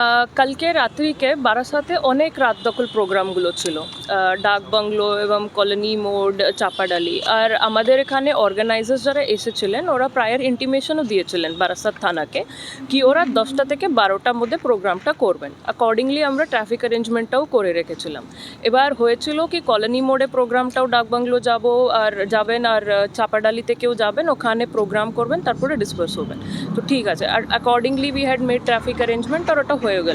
Uh, কালকে রাত্রিকে বারাসাতে অনেক রাত দখল প্রোগ্রামগুলো ছিল ডাক বাংলো এবং কলোনি মোড, চাপাডালি। আর আমাদের এখানে অর্গানাইজার্স যারা এসেছিলেন, ওরা প্রায়ার ইন্টিমেশনও দিয়েছিলেন বারাসাত থানাকে কি ওরা দশটা থেকে বারোটার মধ্যে প্রোগ্রামটা করবেন। অ্যাকর্ডিংলি আমরা ট্রাফিক অ্যারেঞ্জমেন্টটাও করে রেখেছিলাম। এবার হয়েছিল কি, কলোনি মোড়ে প্রোগ্রামটাও ডাক বাংলো যাব, আর যাবেন আর চাপাডালি থেকেও যাবেন, ওখানে প্রোগ্রাম করবেন, তারপরে ডিসপার্স হবেন। তো ঠিক আছে, আর accordingly we had made traffic arrangement আর ওটা হয়ে গেল।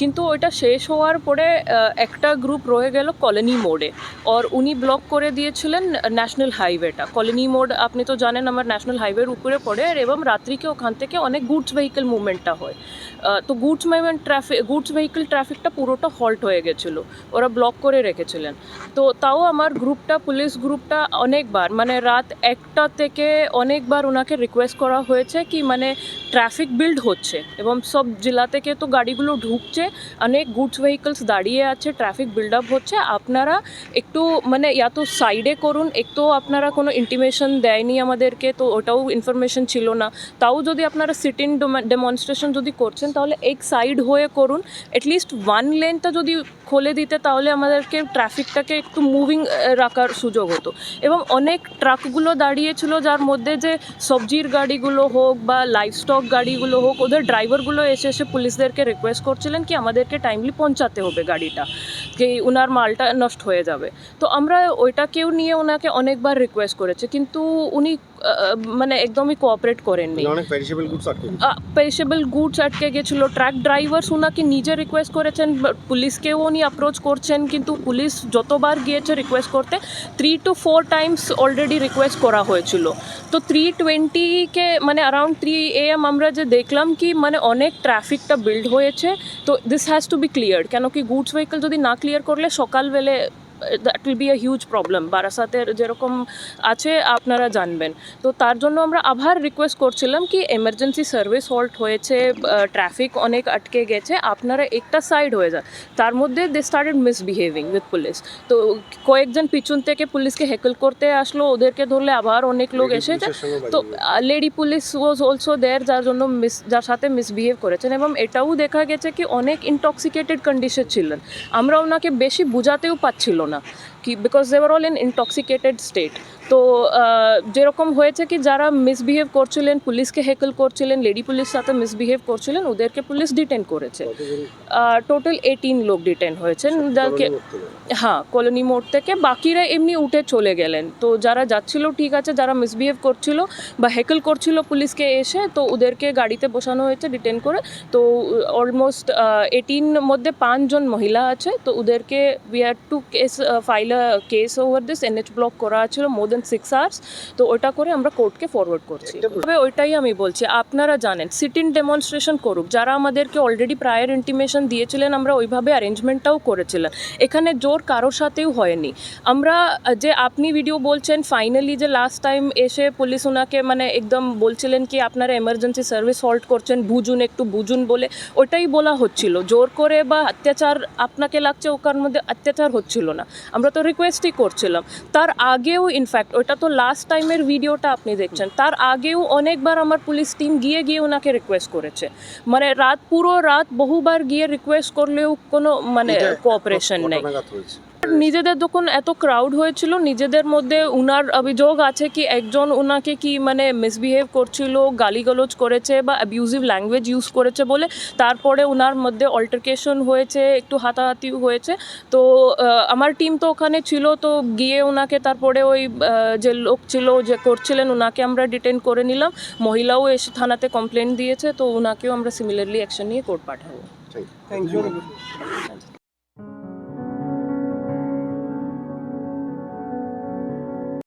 কিন্তু ওইটা শেষ হওয়ার পরে একটা গ্রুপ রয়ে গেল কলোনি মোড়ে আর উনি ব্লক করে দিয়েছিলেন ন্যাশনাল হাইওয়েটা কলোনি মোড আপনি তো জানেন, আমার ন্যাশনাল হাইওয়ের উপরে পড়ে আর এবং রাত্রিকে ওখান থেকে অনেক গুডস ভেহিকেল মুভমেন্টটা হয়। তো goods movement traffic goods vehicle ট্রাফিকটা পুরোটা হল্ট হয়ে গেছিল। ওরা ব্লক করে রেখেছিলেন। তো তাও আমার গ্রুপটা পুলিশ গ্রুপটা অনেকবার মানে রাত একটা থেকে অনেকবার ওনাকে রিকোয়েস্ট করা হয়েছে কি মানে ট্রাফিক বিল্ড হচ্ছে। এবং সব জেলা থেকে তো গাড়িগুলো ঢুকছে, অনেক গুডস ভেহিকলস দাঁড়িয়ে আছে ট্রাফিক বিল্ড আপ হচ্ছে। আপনারা একটু মানে ইয়া তো সাইডে করুন একটু আপনারা কোনো ইন্টিমেশন দেয়নি আমাদেরকে, তো ওটাও ইনফরমেশন ছিল না। তাও যদি আপনারা সিট ডেমনস্ট্রেশন যদি করছেন, তাহলে এক সাইড হয়ে করুন। অ্যাটলিস্ট ওয়ান লেনটা যদি খুলে দিতে, তাহলে আমাদেরকে ট্রাফিকটাকে একটু মুভিং রাখার সুযোগ হতো। এবং অনেক ট্রাকগুলো দাঁড়িয়েছিল যার মধ্যে যে সবজির গাড়িগুলো হোক বা লাইভস্টক গাড়িগুলো হোক, ওদের ড্রাইভারগুলো এসে এসে পুলিশদেরকে রিকোয়েস্ট করছিলেন কি আমাদেরকে টাইমলি পৌঁছাতে হবে গাড়িটা। কি ওনার মালটা নষ্ট হয়ে যাবে। তো আমরা ওইটাকেও নিয়ে ওনাকে অনেকবার রিকোয়েস্ট করেছে কিন্তু উনি মানে একদমই কোঅপারেট করেননি। অনেক পেরিশেবল গুডস আটকে গেছে। পেশেবল গুডস আটকে গেছিল ট্রাক ড্রাইভার্স ওনাকে নিজে রিকোয়েস্ট করেছেন পুলিশকেও উনি অ্যাপ্রোচ করছেন কিন্তু পুলিশ যতবার গিয়েছে রিকোয়েস্ট করতে three two four times already request করা হয়েছিল। তো থ্রি টোয়েন্টিকে মানে অ্যারাউন্ড থ্রি এ এম আমরা যে দেখলাম কি মানে অনেক ট্রাফিকটা বিল্ড হয়েছে তো this has to be clear কেন কি গুডস ভেহিকল যদি না ক্লিয়ার করলে সকালবেলে that will be a huge problem বারাসাতের যেরকম আছে আপনারা জানবেন। তো তার জন্য আমরা আবার রিকোয়েস্ট করছিলাম কি এমার্জেন্সি সার্ভিস হল্ট হয়েছে ট্রাফিক অনেক আটকে গেছে আপনারা একটা সাইড হয়ে যান। তার মধ্যে they started misbehaving with police তো কয়েকজন পিছন থেকে পুলিশকে হেকল করতে আসলো ওদেরকে ধরলে আবার অনেক লোক এসেছে। তো lady police was also there যার জন্য মিস যার সাথে মিসবিহেভ করেছেন এবং এটাও দেখা গেছে কি অনেক ইনটক্সিকেটেড কন্ডিশন ছিলেন। আমরা ওনাকে বেশি বুঝাতেও পাচ্ছিল না। Because they were all in intoxicated state. তো যেরকম হয়েছে কি যারা মিসবিহেভ করছিলেন পুলিশকে হেকল করছিলেন লেডি পুলিশ সাথে মিসবিহেভ করছিলেন ওদেরকে পুলিশ ডিটেন করেছে। টোটাল এইটিন লোক ডিটেন হয়েছেন যাকে কলোনি হ্যাঁ কলোনি মোড় থেকে। বাকিরা এমনি উঠে চলে গেলেন। তো যারা যাচ্ছিল ঠিক আছে যারা মিসবিহেভ করছিল বা হেকল করছিল পুলিশকে এসে তো ওদেরকে গাড়িতে বসানো হয়েছে ডিটেন করে। তো অলমোস্ট এইটিন মধ্যে পাঁচজন মহিলা আছে। তো ওদেরকে we had to case file a case over this NH block করা ছিল মোর দেন সিক্স আওয়ার্স তো ওটা করে আমরা কোর্টকে ফরওয়ার্ড করছি। তবে ওইটাই আমি বলছি আপনারা জানেন সিট ইন ডেমনস্ট্রেশন করুক যারা আমাদেরকে অলরেডি প্রায়ার ইন্টিমেশন দিয়েছিলেন আমরা ওইভাবে অ্যারেঞ্জমেন্টটাও করেছিলাম। এখানে জোর কারোর সাথেও হয়নি। আমরা যে আপনি ভিডিও বলছেন ফাইনালি যে লাস্ট টাইম এসে পুলিশ ওনাকে মানে একদম বলছিলেন কি আপনারা এমার্জেন্সি সার্ভিস হল্ট করছেন বুঝুন একটু বুঝুন বলে ওটাই বলা হচ্ছিল। জোর করে বা অত্যাচার আপনাকে লাগছে ওখার মধ্যে অত্যাচার হচ্ছিল না। আমরা তো রিকোয়েস্টই করছিলাম। তার আগেও ইনফ্যাক্ট ওটা তো লাস্ট টাইমের ভিডিওটা আপনি দেখছেন। তার আগেও অনেকবার আমার পুলিশ টিম গিয়ে গিয়ে ওনাকে রিকোয়েস্ট করেছে। মানে রাত পুরো রাত বহুবার গিয়ে রিকোয়েস্ট করলেও কোনো মানে কোঅপারেশন নেই? নিজেদের যখন এত ক্রাউড হয়েছিল নিজেদের মধ্যে উনার অভিযোগ আছে কি একজন ওনাকে কি মানে মিসবিহেভ করছিল গালিগালোজ করেছে বা অ্যাবিউজিভ ল্যাঙ্গুয়েজ ইউজ করেছে বলে তারপরে ওনার মধ্যে অল্টারকেশন হয়েছে একটু হাতাহাতি হয়েছে। তো আমার টিম তো ওখানে ছিল তো গিয়ে ওনাকে তারপরে ওই যে লোক ছিল যে করছিলেন ওনাকে আমরা ডিটেন করে নিলাম। মহিলাও এসে থানাতে কমপ্লেন দিয়েছে তো ওনাকেও আমরা সিমিলারলি অ্যাকশন নিয়ে কোর্ট পাঠাবো। Thank you.